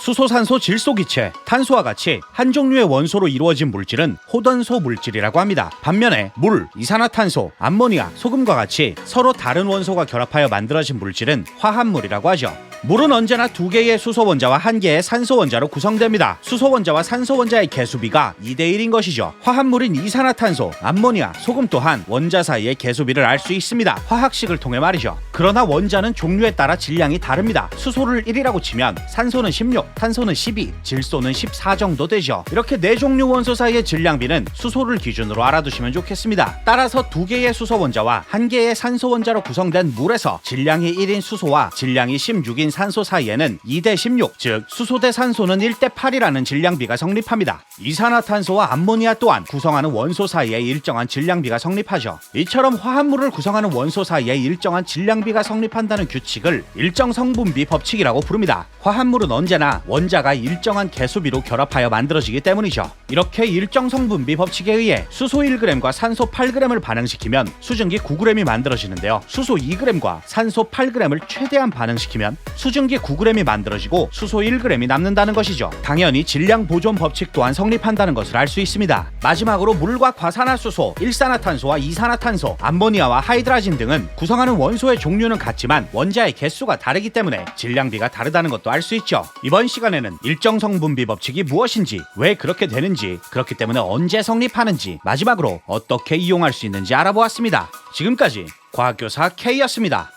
수소산소 질소기체, 탄소와 같이 한 종류의 원소로 이루어진 물질은 호던소 물질이라고 합니다. 반면에 물, 이산화탄소, 암모니아, 소금과 같이 서로 다른 원소가 결합하여 만들어진 물질은 화합물이라고 하죠. 물은 언제나 두 개의 수소 원자와 한 개의 산소 원자로 구성됩니다. 수소 원자와 산소 원자의 개수비가 2대 1인 것이죠. 화합물인 이산화탄소, 암모니아, 소금 또한 원자 사이의 개수비를 알 수 있습니다. 화학식을 통해 말이죠. 그러나 원자는 종류에 따라 질량이 다릅니다. 수소를 1이라고 치면 산소는 16, 탄소는 12, 질소는 14 정도 되죠. 이렇게 네 종류 원소 사이의 질량비는 수소를 기준으로 알아두시면 좋겠습니다. 따라서 두 개의 수소 원자와 한 개의 산소 원자로 구성된 물에서 질량이 1인 수소와 질량이 16인 산소 사이에는 2대 16, 즉 수소 대 산소는 1대 8이라는 질량비가 성립합니다. 이산화탄소와 암모니아 또한 구성하는 원소 사이에 일정한 질량비가 성립하죠. 이처럼 화합물을 구성하는 원소 사이에 일정한 질량비 가 성립한다는 규칙을 일정 성분비 법칙이라고 부릅니다. 화합물은 언제나 원자가 일정한 개수비로 결합하여 만들어지기 때문이죠. 이렇게 일정 성분비 법칙에 의해 수소 1g과 산소 8g을 반응시키면 수증기 9g이 만들어지는데요. 수소 2g과 산소 8g을 최대한 반응시키면 수증기 9g이 만들어지고 수소 1g이 남는다는 것이죠. 당연히 질량 보존 법칙 또한 성립한다는 것을 알 수 있습니다. 마지막으로 물과 과산화수소, 일산화탄소와 이산화탄소, 암모니아와 하이드라진 등은 구성하는 원소의 종류는 같지만 원자의 개수가 다르기 때문에 질량비가 다르다는 것도 알 수 있죠. 이번 시간에는 일정 성분비 법칙이 무엇인지, 왜 그렇게 되는지, 그렇기 때문에 언제 성립하는지, 마지막으로 어떻게 이용할 수 있는지 알아보았습니다. 지금까지 과학교사 K였습니다.